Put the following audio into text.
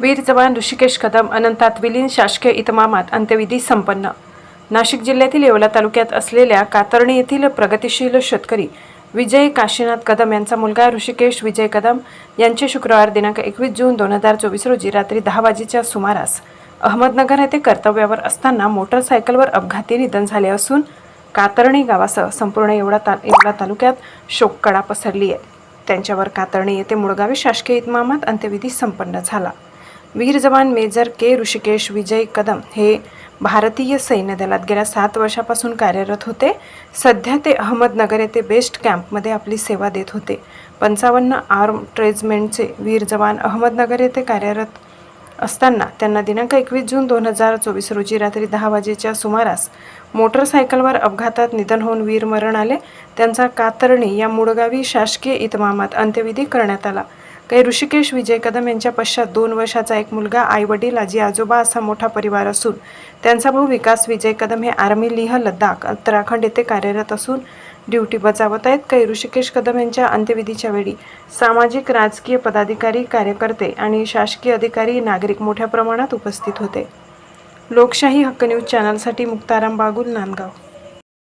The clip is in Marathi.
वीर जवान ऋषिकेश कदम अनंतात विलीन शासकीय इतमामात अंत्यविधी संपन्न. नाशिक जिल्ह्यातील येवला तालुक्यात असलेल्या कातरणी येथील प्रगतिशील शेतकरी विजय काशीनाथ कदम यांचा मुलगा ऋषिकेश विजय कदम यांचे शुक्रवार दिनांक एकवीस जून दोन हजार चोवीस रोजी रात्री दहा वाजेच्या सुमारास अहमदनगर येथे कर्तव्यावर असताना मोटरसायकलवर अपघाती निधन झाले असून कातरणी गावासह संपूर्ण येवला ता येवला तालुक्यात शोककळा पसरली आहे. त्यांच्यावर कातरणी येथे मुळगावी शासकीय इतमामात अंत्यविधी संपन्न झाला. वीर जवान मेजर के. ऋषिकेश विजय कदम हे भारतीय सैन्य दलात गेल्या सात वर्षापासून कार्यरत होते. सध्या ते अहमदनगर येथे बेस्ट कॅम्पमध्ये आपली सेवा देत होते. पंचावन्न आर्म ट्रेजमेंटचे वीर जवान अहमदनगर येथे कार्यरत असताना त्यांना दिनांक एकवीस जून दोन हजार चोवीस रोजी रात्री दहा वाजेच्या सुमारास मोटरसायकलवर अपघातात निधन होऊन वीरमरण आले. त्यांचा कातरणी या मुळगावी शासकीय इतमामात अंत्यविधी करण्यात आला. काही ऋषिकेश विजय कदम यांच्या पश्चात दोन वर्षाचा एक मुलगा आई वडील आजी आजोबा असा मोठा परिवार असून त्यांचा भाऊ विकास विजय कदम हे आर्मी लिह लद्दाख उत्तराखंड येथे कार्यरत असून ड्युटी बजावत आहेत. काही ऋषिकेश कदम यांच्या अंत्यविधीच्या वेळी सामाजिक राजकीय पदाधिकारी कार्यकर्ते आणि शासकीय अधिकारी नागरिक मोठ्या प्रमाणात उपस्थित होते. लोकशाही हक्क न्यूज चॅनलसाठी मुक्ताराम बागुल नांदगाव.